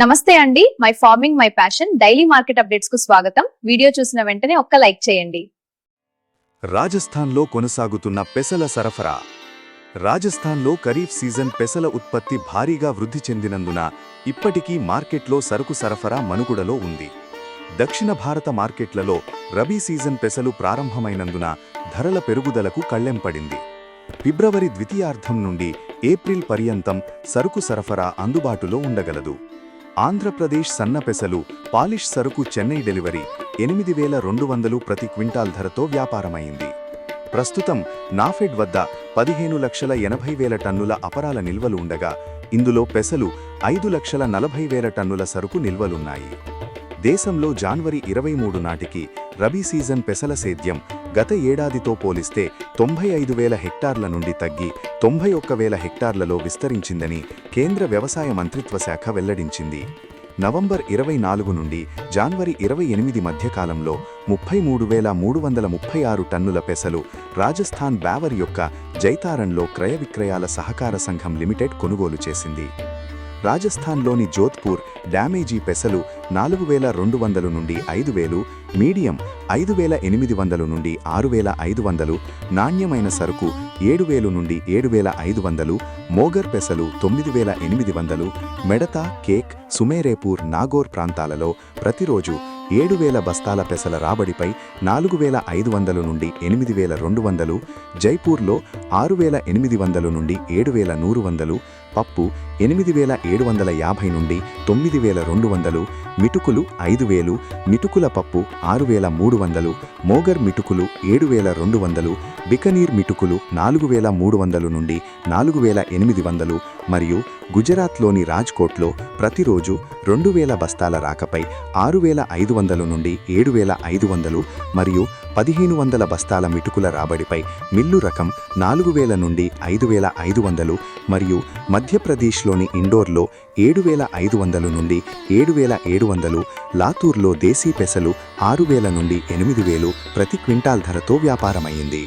నమస్తే అండి. My farming my passion daily market అప్డేట్స్కు స్వాగతం. వీడియో చూసిన వెంటనే ఒక్క లైక్ చేయండి. రాజస్థాన్లో కొనసాగుతున్న పెసల సరఫరా. రాజస్థాన్లో ఖరీఫ్ సీజన్ పెసల ఉత్పత్తి భారీగా వృద్ధి చెందినందున ఇప్పటికీ మార్కెట్లో సరుకు సరఫరా మనుగుడలో ఉంది. దక్షిణ భారత మార్కెట్లలో రబీ సీజన్ పెసలు ప్రారంభమైనందున ధరల పెరుగుదలకు కళ్ళెంపడింది ఫిబ్రవరి ద్వితీయార్థం నుండి ఏప్రిల్ పర్యంతం సరుకు సరఫరా అందుబాటులో ఉండగలదు. ఆంధ్రప్రదేశ్ సన్న పెసలు పాలిష్ సరుకు చెన్నై డెలివరీ ఎనిమిది వేల రెండు వందలు ప్రతి క్వింటాల్ ధరతో వ్యాపారమైంది. ప్రస్తుతం నాఫెడ్ వద్ద పదిహేను లక్షల ఎనభై వేల టన్నుల అపరాల నిల్వలు ఉండగా ఇందులో పెసలు ఐదు లక్షల నలభై వేల టన్నుల సరుకు నిల్వలున్నాయి. దేశంలో జాన్వరి ఇరవై మూడు నాటికి రబీ సీజన్ పెసల సేద్యం గత ఏడాదితో పోలిస్తే తొంభై ఐదు వేల హెక్టార్ల నుండి తగ్గి తొంభై ఒక్క వేల హెక్టార్లలో విస్తరించిందని కేంద్ర వ్యవసాయ మంత్రిత్వ శాఖ వెల్లడించింది. నవంబర్ ఇరవై నాలుగు నుండి జాన్వరి ఇరవై ఎనిమిది మధ్యకాలంలో ముప్పై మూడు వేల మూడు వందల ముప్పై ఆరు టన్నుల పెసలు రాజస్థాన్ బ్యావర్ యొక్క జైతారన్లో క్రయ విక్రయాల సహకార సంఘం లిమిటెడ్ కొనుగోలు చేసింది. రాజస్థాన్లోని జోధ్పూర్ డ్యామేజీ పెసలు నాలుగు వేల రెండు వందలు నుండి ఐదు వేలు మీడియం ఐదు వేల ఎనిమిది వందలు నుండి ఆరు వేల ఐదు వందలు నాణ్యమైన సరుకు ఏడు వేలు నుండి ఏడు వేల ఐదు వందలు మోగర్ పెసలు తొమ్మిది వేల ఎనిమిది వందలు మెడత కేక్ సుమేరేపూర్ నాగోర్ ప్రాంతాలలో ప్రతిరోజు ఏడు వేల బస్తాల పెసల రాబడిపై నాలుగు వేల ఐదు వందలు నుండి ఎనిమిది వేల రెండు వందలు జైపూర్లో ఆరు వేల ఎనిమిది వందలు నుండి ఏడు వేల నూరు వందలు పప్పు ఎనిమిది వేల ఏడు వందల యాభై నుండి తొమ్మిది వేల రెండు వందలు మిటుకులు ఐదు వేలు మిటుకుల పప్పు ఆరు వేల మూడు వందలు మోగర్ మిటుకులు ఏడు వేల రెండు వందలు బికనీర్ మిటుకులు నాలుగు వేల మూడు వందలు నుండి నాలుగు వేల ఎనిమిది వందలు మరియు గుజరాత్లోని రాజ్కోట్లో ప్రతిరోజు రెండు వేల బస్తాల రాకపై ఆరు వేల ఐదు వందలు నుండి ఏడు వేల ఐదు వందలు మరియు పదిహేను వందల బస్తాల మిటుకుల రాబడిపై మిల్లు రకం నాలుగు వేల నుండి ఐదు వేల ఐదు వందలు మరియు మధ్యప్రదేశ్లోని ఇండోర్లో ఏడు వేల ఐదు వందలు నుండి ఏడు వేల ఏడు వందలు లాతూర్లో దేశీ పెసలు ఆరు వేల నుండి ఎనిమిది వేలు ప్రతి క్వింటాల్ ధరతో వ్యాపారమైంది